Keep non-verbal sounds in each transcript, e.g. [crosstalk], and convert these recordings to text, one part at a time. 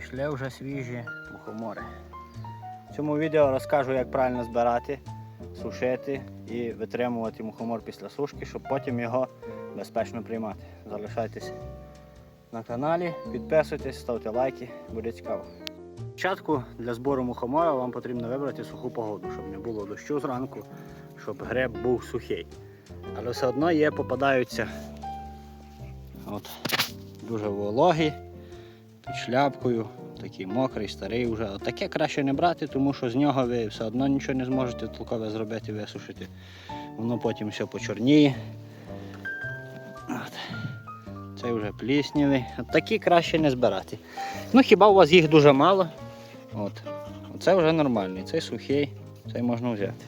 Пішли вже свіжі мухомори. В цьому відео розкажу, як правильно збирати, сушити і витримувати мухомор після сушки, щоб потім його безпечно приймати. Залишайтесь на каналі, підписуйтесь, ставте лайки, буде цікаво. Спочатку для збору мухомора вам потрібно вибрати суху погоду, щоб не було дощу зранку, щоб гриб був сухий. Але все одно є, попадаються от, дуже вологі, під шляпкою, такий мокрий, старий вже. Таке краще не брати, тому що з нього ви все одно нічого не зможете толкове зробити, висушити. Воно потім все почорніє. От. Це вже пліснявий. От такі краще не збирати. Ну хіба у вас їх дуже мало? От. Оце вже нормальний, цей сухий, цей можна взяти.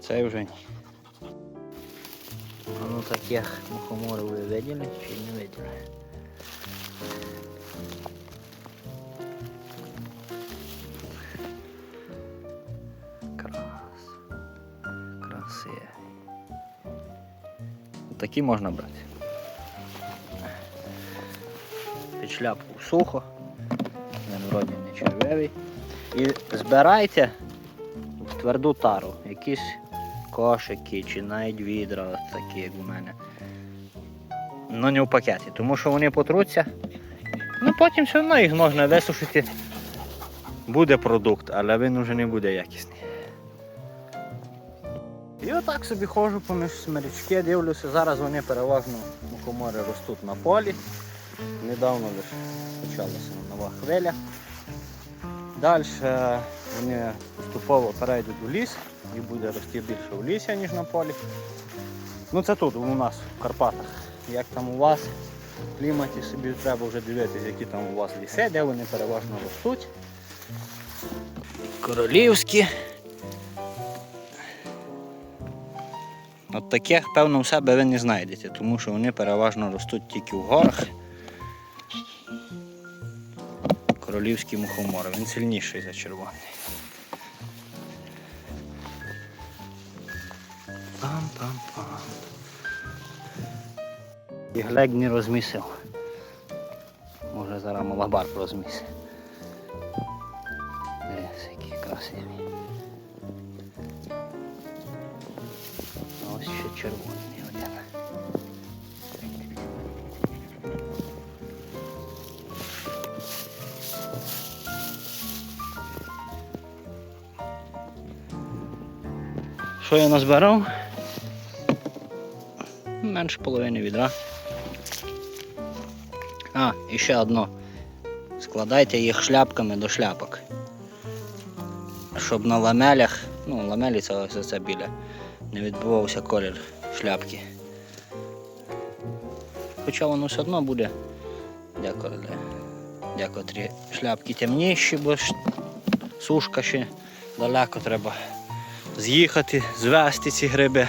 Цей вже ні. А ну таких мухоморів ви виділи чи не виділи? Крас. Красиві. Такі можна брати. Під шляпку сухо, він вроді не червивий. І збирайте в тверду тару, якісь кошики чи навіть відра, такі, як у мене. Ну не в пакеті, тому що вони потруться. Ну потім все одно їх можна висушити. Буде продукт, але він вже не буде якісний. І отак собі ходжу поміж смирячки, дивлюся, зараз вони переважно мухомори ростуть на полі. Недавно лише почалася нова хвиля. Далі вони поступово перейдуть у ліс і буде рости більше у лісі, ніж на полі. Ну це тут, у нас в Карпатах. Як там у вас в кліматі собі треба вже дивитися, які там у вас ліси, де вони переважно ростуть. Королівські. От таких, певно, в себе ви не знайдете, тому що вони переважно ростуть тільки в горах. Королівський мухомор, він сильніший за червоний. Пам-пам-пам. І глек не розмісив. Може зараз малабар розмісив. Дивись, які красиві. Ось ще червоний один. Що я назбирав? Менше половини відра. А, і ще одно. Складайте їх шляпками до шляпок. Щоб на ламелях, ну ламелі це ось це біля, не відбувався колір шляпки. Хоча воно все одно буде деколи, декотрі шляпки темніші, бо сушка ще далеко треба з'їхати, звести ці гриби.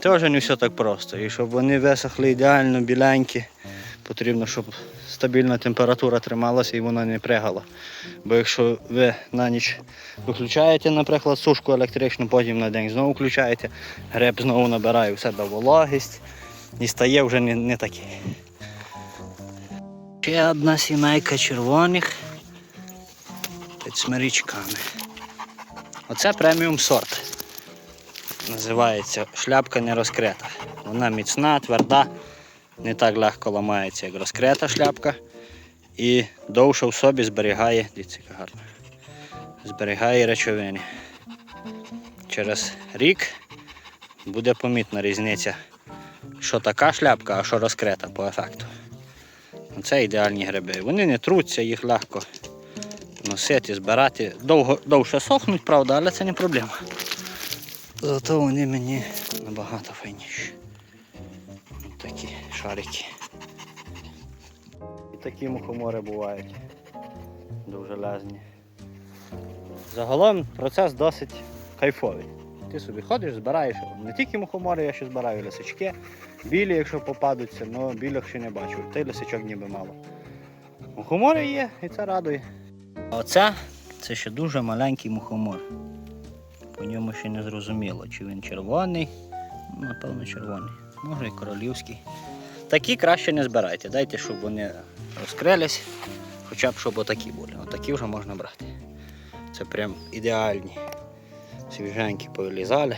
Теж не все так просто. І щоб вони висохли ідеально біленькі, потрібно, щоб стабільна температура трималася і вона не пригала. Бо якщо ви на ніч виключаєте, наприклад, сушку електричну, потім на день знову включаєте, гриб знову набирає в себе вологість і стає вже не, не такий. Ще одна сімейка червоних під смирічками. Оце преміум сорт. Називається шляпка не розкрита. Вона міцна, тверда, не так легко ламається, як розкрита шляпка. І довше в собі зберігає, дивіться, яка гарна, зберігає речовини. Через рік буде помітна різниця, що така шляпка, а що розкрита по ефекту. Це ідеальні гриби. Вони не труться, їх легко носити, збирати. Довго, довше сохнуть, правда, але це не проблема. Зато вони мені набагато файніші. Ось Такі шарики. І такі мухомори бувають. Дуже лезні. Загалом процес досить кайфовий. Ти собі ходиш, збираєш не тільки мухомори, я ще збираю лисички, білі, якщо попадуться, але білих ще не бачу. Той лисичок ніби мало. Мухомори є і це радує. А оце це ще дуже маленький мухомор. По ньому ще не зрозуміло, чи він червоний, напевно червоний, може і королівський. Такі краще не збирайте. Дайте, щоб вони розкрились, хоча б щоб отакі були. Отакі вже можна брати. Це прям ідеальні. Свіженькі повилізали.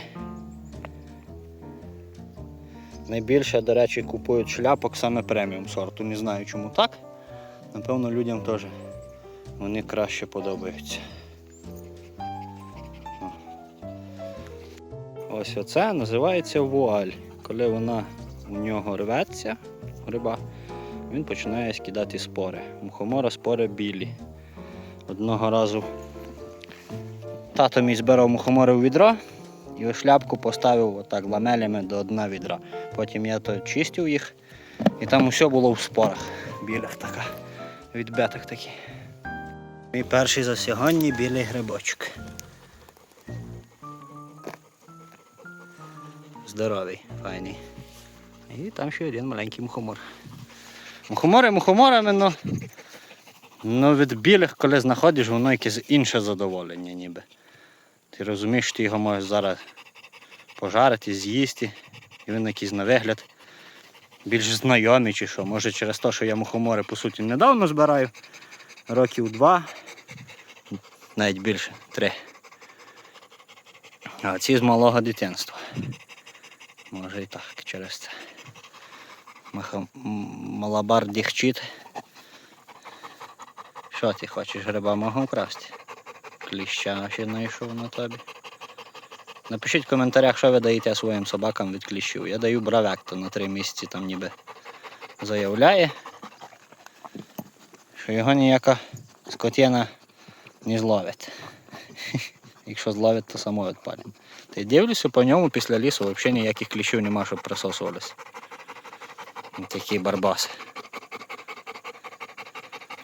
Найбільше, до речі, купують шляпок саме преміум сорту. Не знаю чому так. Напевно, людям теж вони краще подобаються. Ось оце називається вуаль. Коли вона у нього рветься, гриба, він починає скидати спори. Мухомора спори білі. Одного разу тато мій збирав мухомори у відро і у шляпку поставив отак ламелями до дна відра. Потім я то чистив їх, і там усе було в спорах. Білих така, відбиток такі. Мій перший за сьогодні білий грибочок. Здоровий, файний. І там ще один маленький мухомор. Мухомори мухоморами, но, но від білих, коли знаходиш, воно якесь інше задоволення ніби. Ти розумієш, що ти його можеш зараз пожарити, з'їсти, і він якийсь на вигляд більш знайомий чи що. Може через те, що я мухомори по суті недавно збираю, років два, навіть більше, три. А ці з малого дитинства. Може і так через це. Малабар дігчить. Що ти хочеш, гриба можу вкрасти? Кліща ще знайшов на тобі. Напишіть в коментарях, що ви даєте своїм собакам від кліщів. Я даю бравек, то на три місяці там ніби заявляє, що його ніяка скотина не зловить. [laughs] Якщо зловить, то само відпалить. Та й дивлюся по ньому після лісу взагалі ніяких кліщів нема, щоб присосувалися. Такі барбаси.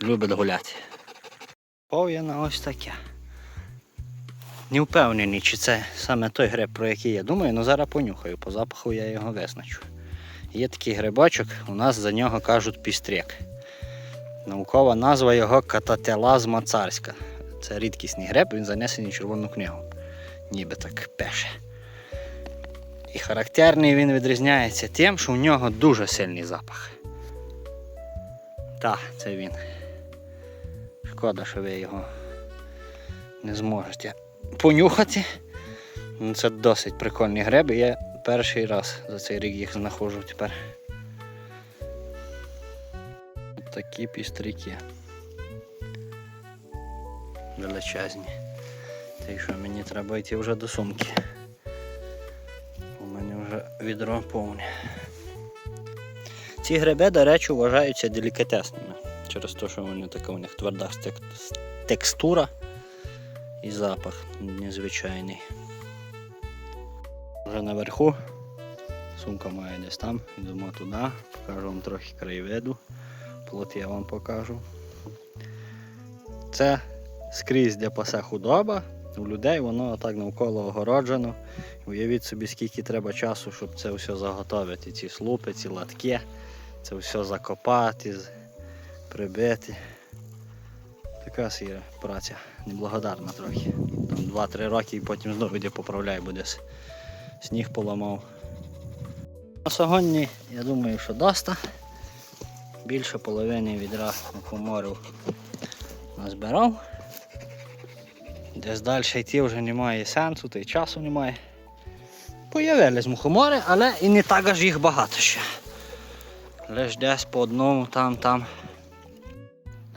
Любить гуляти. Пов'яна ось таке. Не впевнений, чи це саме той гриб, про який я думаю, але зараз понюхаю, по запаху я його визначу. Є такий грибочок, у нас за нього кажуть пістрек. Наукова назва його катателазма царська. Це рідкісний гриб, він занесений в червону книгу. Ніби так пеше. І характерний він відрізняється тим, що у нього дуже сильний запах. Так, це він. Шкода, що ви його не зможете понюхати. Ну, Це досить прикольні гриби. Я перший раз за цей рік їх знаходжу тепер. Такі пістряки. Величезні. Та й що мені треба йти вже до сумки. У мене вже відро повне. Ці гриби, до речі, вважаються делікатесними. Через те, що вони така у них тверда текстура і запах незвичайний. Вже наверху. Сумка має десь там, йдемо туди, покажу вам трохи краєвиду. Плот я вам покажу. Це скрізь, де пасе худоба. У людей воно так навколо огороджено. Уявіть собі, скільки треба часу, щоб це все заготовити. Ці слупи, ці латки, це все закопати, прибити. Така сіра праця, неблагодарна трохи. Там 2-3 роки і потім знову йде поправляй, буде сніг поламав. На сьогодні, я думаю, що доста. Більше половини відра мухоморів назбирав. Десь далі йти вже немає сенсу, та й часу немає. Появились мухомори, але і не так аж їх багато ще. Лиш десь по одному там, там.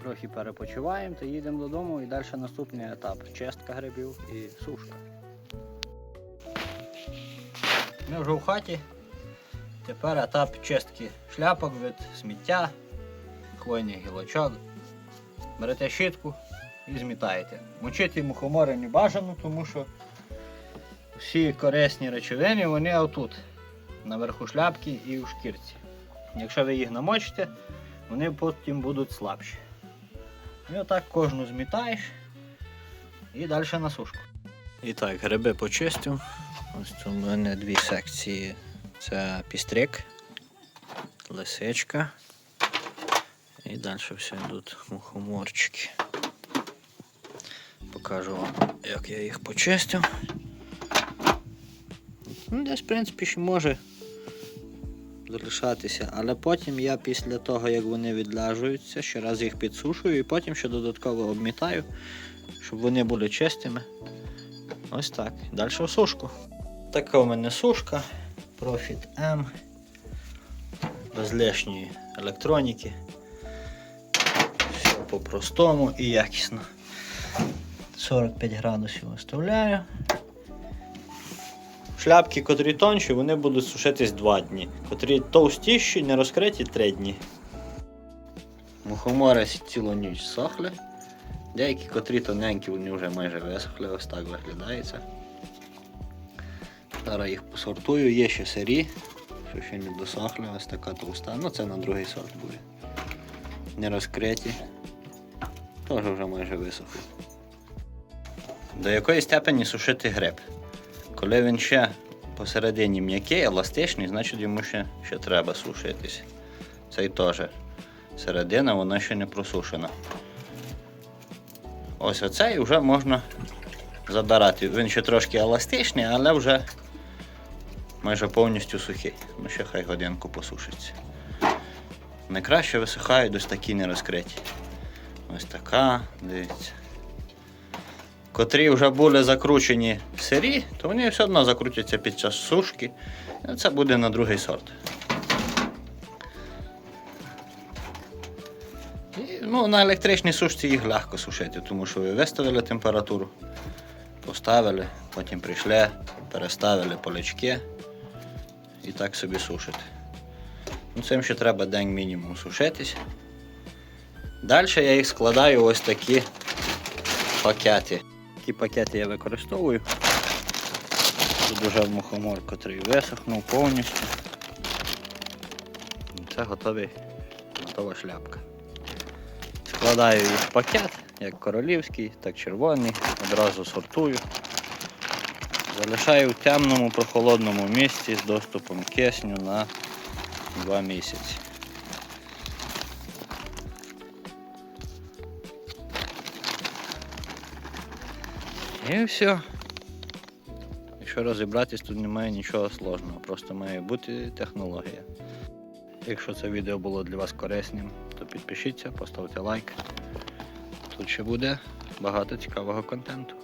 Трохи перепочиваємо та їдемо додому і далі наступний етап чистка грибів і сушка. Ми вже в хаті. Тепер етап чистки шляпок від сміття, хвойних гілочок. Берете щітку і змітаєте. Мочити мухомори не бажано, тому що всі корисні речовини вони отут, наверху шляпки і в шкірці. Якщо ви їх намочите, вони потім будуть слабші. І отак кожну змітаєш і далі на сушку. І так, гриби почистив. Ось тут у мене дві секції. Це пістрик, лисичка. І далі все йдуть мухоморчики. Покажу вам, як я їх почистив. Ну, десь, в принципі, ще може залишатися. Але потім я після того, як вони відляжуються, ще раз їх підсушую і потім ще додатково обмітаю, щоб вони були чистими. Ось так. Далі в сушку. Така у мене сушка. Profit M. Без лишньої електроніки. Все по-простому і якісно. 45 градусів оставляю. Шляпки, котрі тонші, вони будуть сушитись 2 дні. Котрі товстіші, не розкриті 3 дні. Мухомори цілу ніч сохли. Деякі, котрі тоненькі, вони вже майже висохли, ось так виглядає це. Зараз їх посортую, є ще сирі, що ще не досохли, ось така товста. Ну це на другий сорт буде. Не розкриті. Теж вже майже висохли. До якої степені сушити гриб? Коли він ще посередині м'який, еластичний, значить йому ще, ще треба сушитись. Цей теж середина, вона ще не просушена. Ось оцей вже можна забирати. Він ще трошки еластичний, але вже майже повністю сухий. Ну ще хай годинку посушиться. Найкраще висихають ось такі нерозкриті. Ось така, дивіться. Котрі вже були закручені в сирі, то вони все одно закрутяться під час сушки. І Це буде на другий сорт. І, ну, на електричній сушці їх легко сушити, тому що ви виставили температуру, поставили, потім прийшли, переставили полички і так собі сушити. Ну, цим ще треба день мінімум сушитись. Далі я їх складаю ось такі пакети. Такі пакети я використовую. Тут вже мухомор, який висохнув повністю. Це готовий, готова шляпка. Складаю їх в пакет, як королівський, так червоний, одразу сортую. Залишаю в темному прохолодному місці з доступом кисню на 2 місяці. І все. Якщо розібратись, тут немає нічого сложного, просто має бути технологія. Якщо це відео було для вас корисним, то підпишіться, поставте лайк. Тут ще буде багато цікавого контенту.